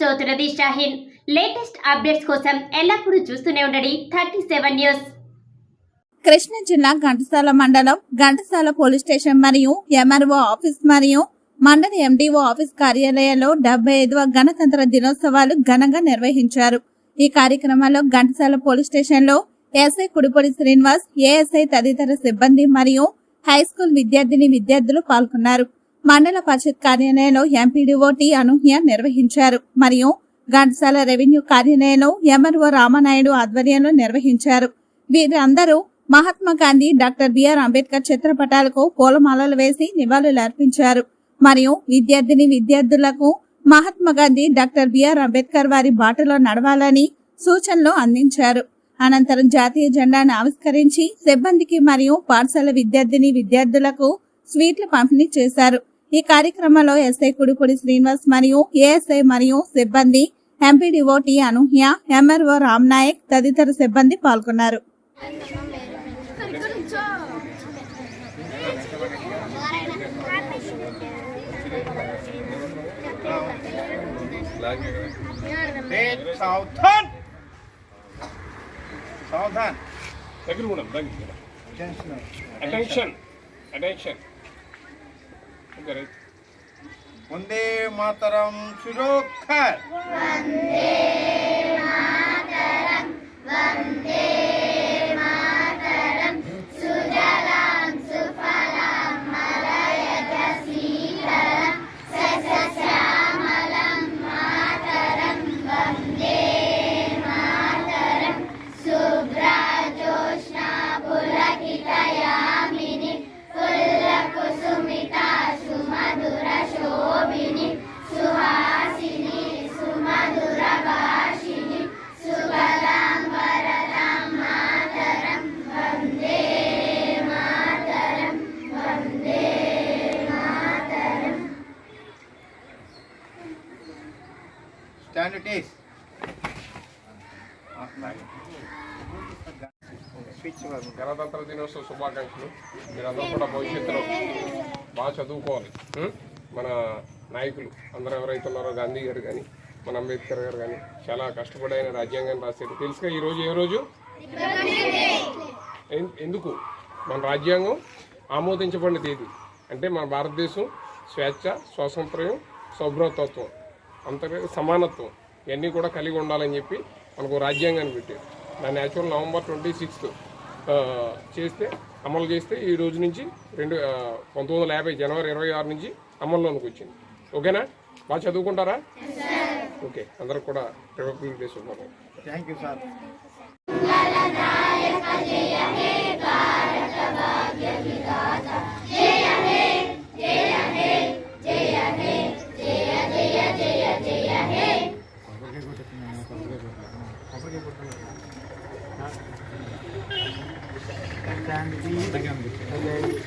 చదువుతున్నది Shaheen. Latest updates కోసం ఎల్లప్పుడూ చూస్తూనే ఉండండి థర్టీ సెవెన్ న్యూస్. కృష్ణా జిల్లా ఘంటసాల మండలం ఘంటసాల పోలీస్ స్టేషన్ మరియు ఎంఆర్ఓ ఆఫీస్ మరియు మండల ఎండిఓ ఆఫీస్ కార్యాలయంలో డెబ్బై ఐదవ గణతంత్ర దినోత్సవాలు ఘనంగా నిర్వహించారు. ఈ కార్యక్రమంలో ఘంటసాల పోలీస్ స్టేషన్లో ఎస్ఐ కుడిపొడి శ్రీనివాస్ ఏఎస్ఐ తదితర సిబ్బంది మరియు హై స్కూల్ విద్యార్థిని విద్యార్థులు పాల్గొన్నారు. మండల పరిషత్ కార్యాలయంలో ఎంపీడీఓ టి అనూహ్య నిర్వహించారు. మరియు ఘంటసాల రెవెన్యూ కార్యాలయంలో ఎంఆర్ఓ రామనాయుడు ఆధ్వర్యంలో నిర్వహించారు. వీరందరూ మహాత్మా గాంధీ డాక్టర్ బిఆర్ అంబేద్కర్ చిత్రపటాలకు పూలమాలలు వేసి నివాళులు అర్పించారు. మరియు విద్యార్థిని విద్యార్థులకు మహాత్మా గాంధీ డాక్టర్ బిఆర్ అంబేద్కర్ వారి బాటలో నడవాలని సూచనలు అందించారు. అనంతరం జాతీయ జెండాను ఆవిష్కరించి సిబ్బందికి మరియు పాఠశాల విద్యార్థిని విద్యార్థులకు స్వీట్లు పంపిణీ చేశారు. ఈ కార్యక్రమంలో ఎస్ఐ కుడిపొడి శ్రీనివాస్ మరియు ఏఎస్ఐ మరియు సిబ్బంది MPDO T Anuhya MRO Ram Nayak తదితర సిబ్బంది పాల్గొన్నారు. దగ్గర కూడా దగ్గర. అటెన్షన్ అటెన్షన్ કરે વંદે માતરમ સુરક્ષા વંદે માતરમ વંદે ఈస్ గణతంత్ర దినోత్సవ శుభాకాంక్షలు. మీరందరూ కూడా భవిష్యత్తులో బాగా చదువుకోవాలి. మన నాయకులు అందరూ ఎవరైతే ఉన్నారో గాంధీ గారు కానీ మన అంబేద్కర్ గారు కానీ చాలా కష్టపడి ఆయన రాజ్యాంగాన్ని రాశారు. తెలుసుగా ఈరోజు ఏ రోజు? ఎందుకు? మన రాజ్యాంగం ఆమోదించబడిన తేదీ. అంటే మన భారతదేశం స్వేచ్ఛ స్వాతంత్ర్యం సౌభ్రతత్వం అంతర్గత సమానత్వం. ఇవన్నీ కూడా కలిగి ఉండాలని చెప్పి మనకు రాజ్యాంగాన్ని పెట్టారు. దాన్ని యాక్చువల్ నవంబర్ ట్వంటీ సిక్స్త్ చేస్తే అమలు చేస్తే ఈ రోజు నుంచి రెండు పంతొమ్మిది వందల యాభై జనవరి ఇరవై ఆరు నుంచి అమల్లోనికి వచ్చింది. ఓకేనా? బాగా చదువుకుంటారా? ఓకే అందరికి కూడా రిపబ్లిక్ డే శుభాకాంక్షలు థ్యాంక్ యూ సార్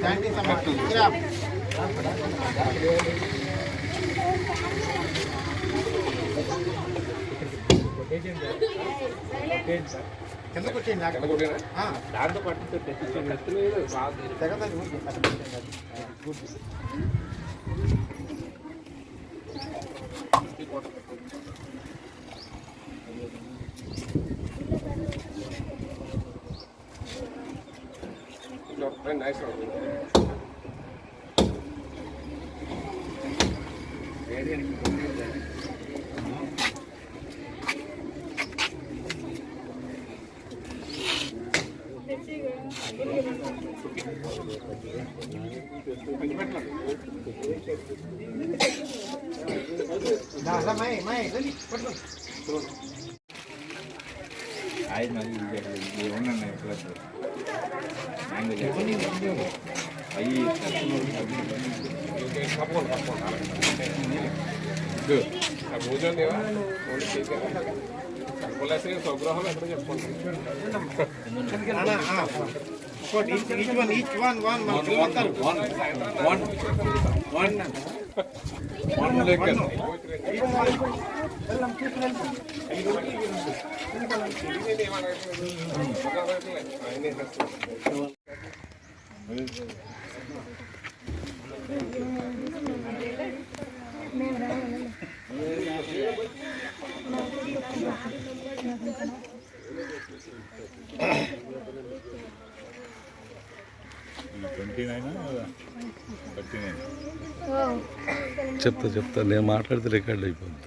శాంతి సమర్థం విరామ్ కిందకు వచ్చేయండి నాకు దాంతో పట్టించే కత్తిలేదు బాగా తెగదండి ఊరికి. గుడ్. నైస్ దా, దా, మై, మై, రండి, పట్టుకో. ఆయిల్ మరి ఏమన్నా ప్లస్ మ్యాంగో అయ్యి తప్పకుండా తప్పకుండా ఆ భోజనం దేవా ఓన్లీ చేసారా సరిపోలేసే స్వగృహం ఎక్కడ చెప్పుకోండి చెప్తా చెప్తా. నేను మాట్లాడితే రికార్డ్ అయిపోద్ది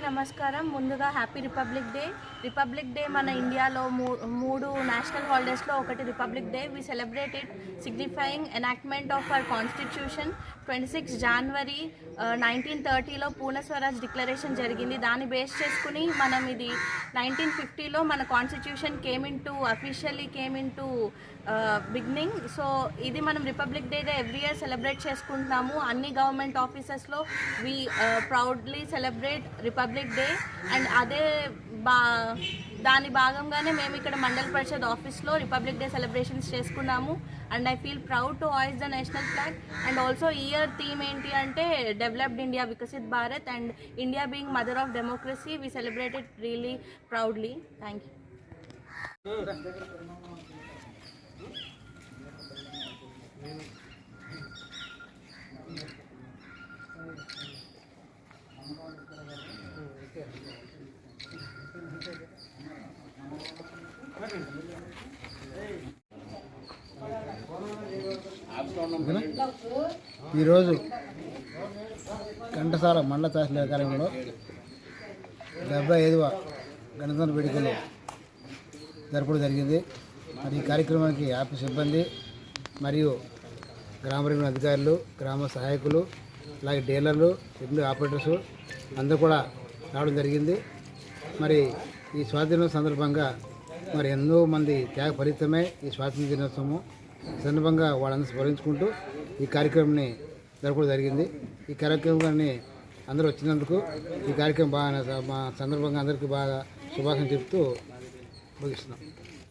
నమస్కారం. ముందుగా happy republic day. Republic day మన ఇండియాలో మూ- మూడు నేషనల్ హాలిడేస్లో ఒకటి republic day. We celebrate it signifying enactment of our constitution twenty six January nineteen థర్టీలో Purna Swaraj declaration జరిగింది. దాన్ని బేస్ చేసుకుని మనం ఇది నైన్టీన్ ఫిఫ్టీలో మన constitution came into officially came into beginning so ఇది మనం రిపబ్లిక్ డేగా ఎవ్రీ ఇయర్ సెలబ్రేట్ చేసుకుంటున్నాము అన్ని government ఆఫీసెస్లో we proudly celebrate republic day and అదే బా దాని భాగంగానే మేము ఇక్కడ మండల పరిషత్ ఆఫీస్లో రిపబ్లిక్ డే సెలబ్రేషన్స్ చేసుకున్నాము. And I feel proud to hoist the national flag and also year theme ఏంటి అంటే developed India Viksit Bharat. And India being mother of democracy we celebrated really proudly thank you ఈరోజు ఘంటసాల మండల తహసీల్ కార్యంలో డెబ్బై ఐదవ గణతంత్ర వేడుకలు జరపడం జరిగింది. మరి ఈ కార్యక్రమానికి ఆఫీస్ సిబ్బంది మరియు గ్రామ రెవెన్యూ అధికారులు గ్రామ సహాయకులు అలాగే డీలర్లు రెవెన్యూ ఆపరేటర్స్ అందరూ కూడా రావడం జరిగింది. మరి ఈ స్వాతంత్రం సందర్భంగా మరి ఎన్నో మంది త్యాగ ఫలితమే ఈ స్వాతంత్ర దినోత్సవం సందర్భంగా వాళ్ళందరూ స్మరించుకుంటూ ఈ కార్యక్రమాన్ని జరపడం జరిగింది. ఈ కార్యక్రమాన్ని అందరూ వచ్చినందుకు ఈ కార్యక్రమం బాగా మా సందర్భంగా అందరికీ బాగా శుభాకాంక్షలు చెప్తూ ముగిస్తున్నాం.